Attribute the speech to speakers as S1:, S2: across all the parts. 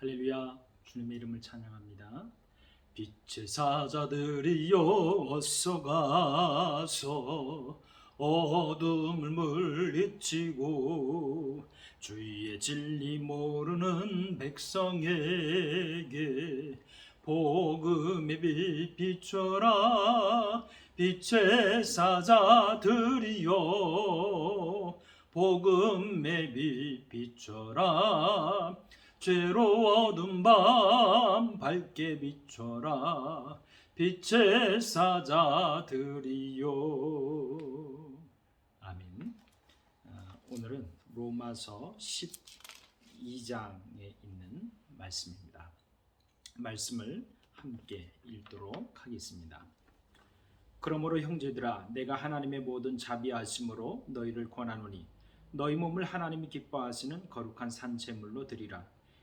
S1: 할렐루야. 주님의 이름을 찬양합니다. 빛의 사자들이여 어서 가서 어둠을 물리치고 주의 진리 모르는 백성에게 복음의 빛 비춰라. 빛의 사자들이여 복음의 빛 비춰라 죄로 어둠 밤 밝게 비춰라. 빛의 사자들이요. 아멘. 아, 오늘은 로마서 12장에 있는 말씀입니다. 말씀을 함께 읽도록 하겠습니다. 그러므로 형제들아 내가 하나님의 모든 자비하심으로 너희를 권하노니 너희 몸을 하나님이 기뻐하시는 거룩한 산채물로 드리라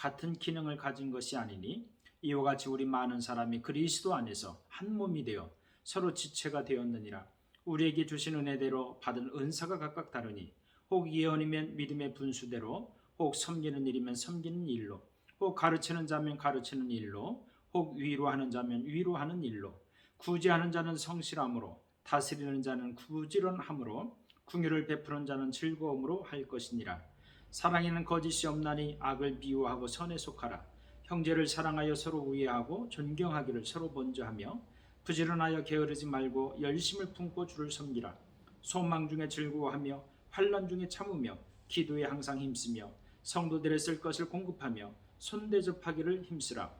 S1: 같은 기능을 가진 것이 아니니 이와 같이 우리 많은 사람이 그리스도 안에서 한 몸이 되어 서로 지체가 되었느니라. 우리에게 주신 은혜대로 받은 은사가 각각 다르니 혹 예언이면 믿음의 분수대로 혹 섬기는 일이면 섬기는 일로 혹 가르치는 자면 가르치는 일로 혹 위로하는 자면 위로하는 일로 구제하는 자는 성실함으로 다스리는 자는 부지런함으로 궁유를 베푸는 자는 즐거움으로 할 것이니라 사랑에는 거짓이 없나니 악을 비유하고 선에 속하라 형제를 사랑하여 서로 우애하고 존경하기를 서로 먼저 하며 부지런하여 게으르지 말고 열심을 품고 주를 섬기라 소망 중에 즐거워하며 환난 중에 참으며 기도에 항상 힘쓰며 성도들의 쓸 것을 공급하며 손대접하기를 힘쓰라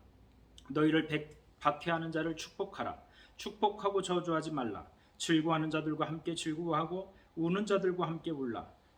S1: 너희를 백, 박해하는 자를 축복하라 축복하고 저주하지 말라. 즐거워하는 자들과 함께 즐거워하고 우는 자들과 함께 울라.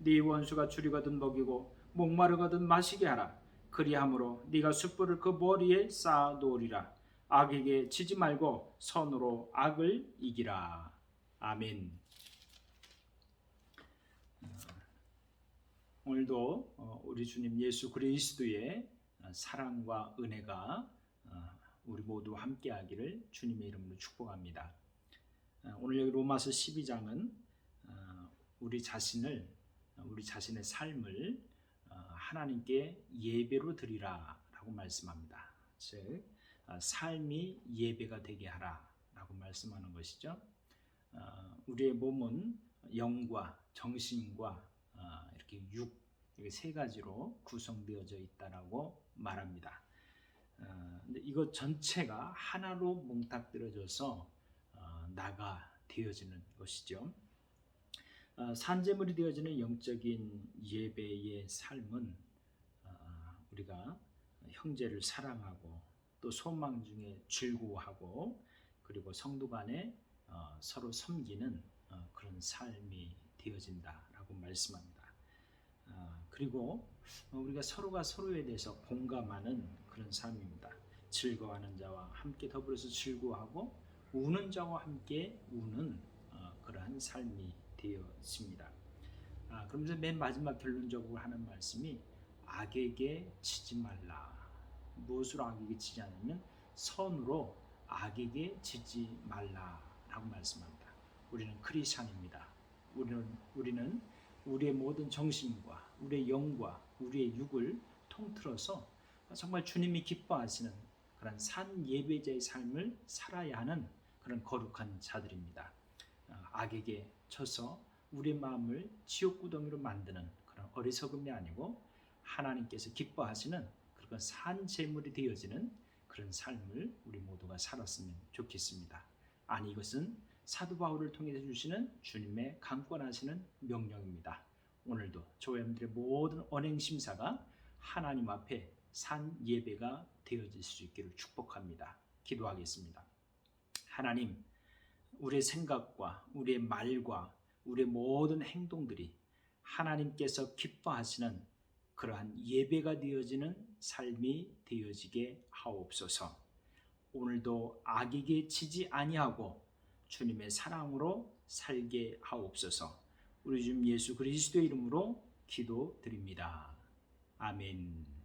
S1: 네 원수가 줄이거든 먹이고 목마르거든 마시게 하라. 그리함으로 네가 숯불을 그 머리에 쌓아 놓으리라. 악에게 지지 말고 선으로 악을 이기라. 아멘. 오늘도 어, 우리 주님 예수 그리스도의 사랑과 은혜가 어, 우리 모두 함께 하기를 주님의 이름으로 축복합니다. 어, 오늘 여기 로마서 12장은 어, 우리 자신을 우리 자신의 삶을 어, 하나님께 예배로 드리라라고 말씀합니다. 즉 삶이 예배가 되게 하라라고 말씀하는 것이죠. 우리의 몸은 영과 정신과 이렇게 육 이게 세 가지로 구성되어져 있다라고 말합니다. 근데 이것 전체가 하나로 몽탁들어져서 나가 되어지는 것이죠. 어, 산재물이 되어지는 영적인 예배의 삶은 어, 우리가 형제를 사랑하고 또 소망 중에 즐거워하고 그리고 성도 간에 어, 서로 섬기는 그런 삶이 되어진다라고 말씀합니다. 그리고 우리가 서로가 서로에 대해서 공감하는 그런 삶입니다. 즐거워하는 자와 함께 더불어서 즐거워하고 우는 자와 함께 우는 어, 그러한 삶이 되었습니다. 아, 그러면서 맨 마지막 결론적으로 하는 말씀이 악에게 치지 말라. 무엇으로 악에게 치지 않으면 선으로 악에게 치지 말라라고 말씀합니다. 우리는 크리스천입니다. 우리는 우리는 우리의 모든 정신과 우리의 영과 우리의 육을 통틀어서 정말 주님이 기뻐하시는 그런 산 예배자의 삶을 살아야 하는 그런 거룩한 자들입니다. 어, 악에게 쳐서 우리 마음을 지옥 구덩이로 만드는 그런 어리석음이 아니고 하나님께서 기뻐하시는 그런 산 제물이 되어지는 그런 삶을 우리 모두가 살았으면 좋겠습니다. 아니 이것은 사도 바울을 통해서 주시는 주님의 강권하시는 명령입니다. 오늘도 조엠들의 모든 언행 심사가 하나님 앞에 산 예배가 되어질 수 있기를 축복합니다. 기도하겠습니다. 하나님, 우리의 생각과 우리의 말과 우리의 모든 행동들이 하나님께서 기뻐하시는 그러한 예배가 되어지는 삶이 되어지게 하옵소서. 오늘도 악에게 지지 아니하고 주님의 사랑으로 살게 하옵소서. 우리 주님 예수 그리스도의 이름으로 기도드립니다. 아멘.